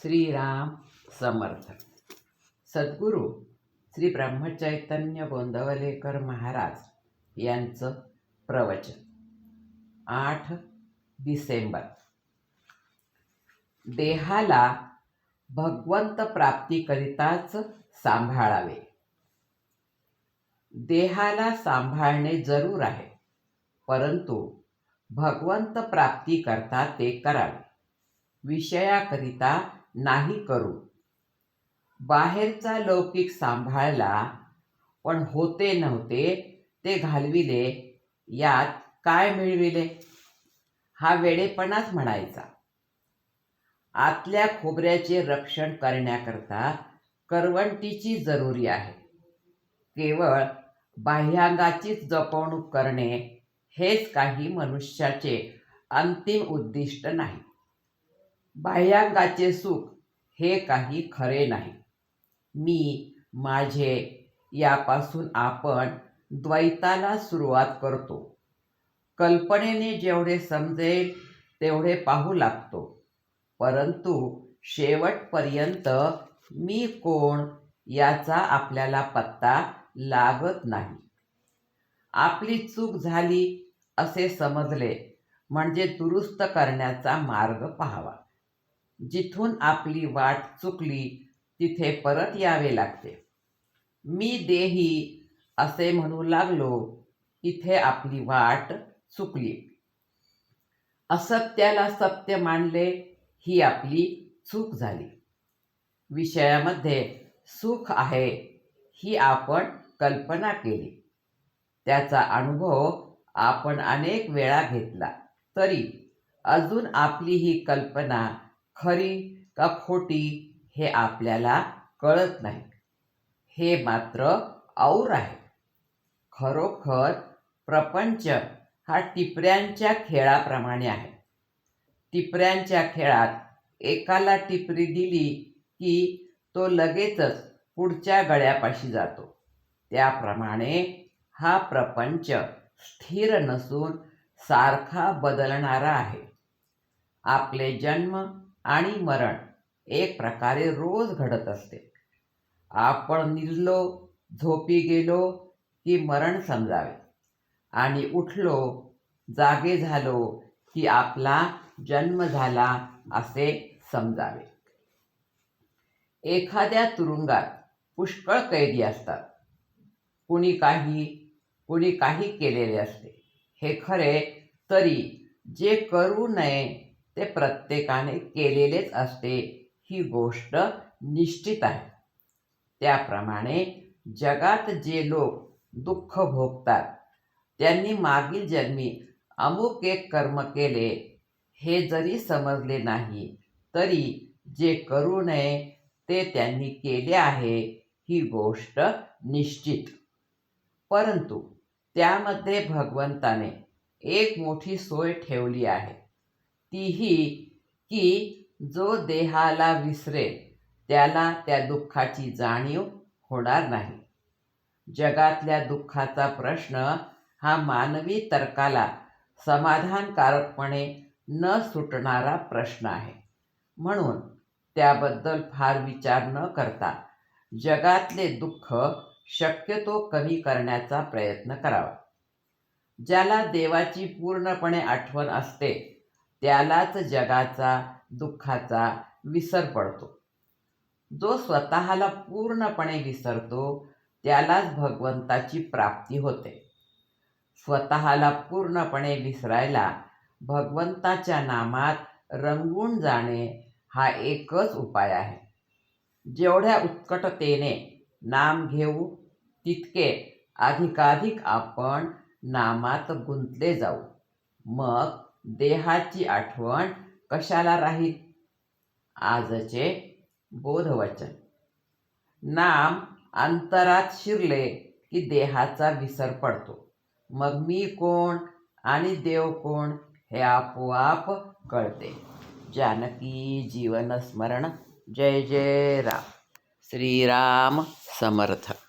श्रीराम समर्थ। सद्गुरू श्री ब्रह्मचैतन्य गोंदवलेकर महाराज यांचं प्रवचन. आठ डिसेंबर. देहाला भगवंत प्राप्तीकरिताच सांभाळावे. देहाला सांभाळणे जरूर आहे परंतु भगवंत प्राप्तीकरता ते करावे. विषयाकरिता नाही करू. बाहेरचा लौकिक सांभाळला पण होते नव्हते ते घालविले. यात काय मिळविले? हा वेडेपणाच म्हणायचा. आतल्या खोबऱ्याचे रक्षण करण्याकरता करवंटीची जरुरी आहे. केवळ बाह्यांगाचीच जपवणूक करणे हेच काही मनुष्याचे अंतिम उद्दिष्ट नाही. बाह्यांगाचे सुख हे काही खरे नाही. मी माझे यापासून आपण द्वैताला सुरुवात करतो. कल्पनेने जेवढे समजेल तेवढे पाहू लागतो. परंतु शेवटपर्यंत मी कोण याचा आपल्याला पत्ता लागत नाही. आपली चूक झाली असे समजले म्हणजे दुरुस्त करण्याचा मार्ग पाहावा. जिथून आपली वाट चुकली तिथे परत यावे लागते. मी देही असे म्हणू लागलो इथे आपली वाट चुकली. असत्याला सत्य मानले ही आपली चूक झाली. विषयामध्ये सुख आहे ही आपण कल्पना केली. त्याचा अनुभव आपण अनेक वेळा घेतला तरी अजून आपली ही कल्पना खरी का खोटी हे आपल्याला कळत नाही. हे मात्र और आहे. खरोखर प्रपंच हा टिपऱ्यांच्या खेळाप्रमाणे आहे. टिपऱ्यांच्या खेळात एकाला टिपरी दिली की तो लगेचच पुढच्या गळ्यापाशी जातो. त्याप्रमाणे हा प्रपंच स्थिर नसून सारखा बदलणारा आहे. आपले जन्म आणि मरण एक प्रकारे रोज घडत असते. आपण निजलो झोपी गेलो की मरण समजावे. आणि उठलो जागे झालो की आपला जन्म झाला असे समजावे. एखाद्या तुरुंगात पुष्कळ कैदी असतात. कुणी काही कुणी काही केलेले असते. हे खरे तरी जे करू नये ते प्रत्येकाने केलेलेच असते. ही गोष्ट निश्चित आहे. त्याप्रमाणे जगात जे लोक दुःख भोगतात त्यांनी मागील जन्मी अमुक एक कर्म केले हे जरी समजले नाही तरी जे करू नये ते त्यांनी केले आहे ही गोष्ट निश्चित. परंतु त्यामध्ये भगवंताने एक मोठी सोय ठेवली आहे. तीही की जो देहाला विसरेल त्याला त्या दुःखाची जाणीव होणार नाही. जगातल्या दुःखाचा प्रश्न हा मानवी तर्काला समाधानकारकपणे न सुटणारा प्रश्न आहे. म्हणून त्याबद्दल फार विचार न करता जगातले दुःख शक्यतो कमी करण्याचा प्रयत्न करावा. ज्याला देवाची पूर्णपणे आठवण असते त्यालाच जगाचा दुःखाचा विसर पडतो. जो स्वतःला पूर्णपणे विसरतो त्यालाच भगवंताची प्राप्ती होते. स्वतःला पूर्णपणे विसरायला भगवंताच्या नामात रंगून जाणे हा एकच उपाय आहे. जेवढ्या उत्कटतेने नाम घेऊ तितके अधिकाधिक आपण नामात गुंतले जाऊ. मग देहाची आठवण कशाला राहील? आजचे बोधवचन. नाम अंतरात शिरले की देहाचा विसर पडतो. मग मी कोण आणि देव कोण हे आपोआप कळते. जानकी जीवन स्मरण. जय जय राम. श्रीराम समर्थ.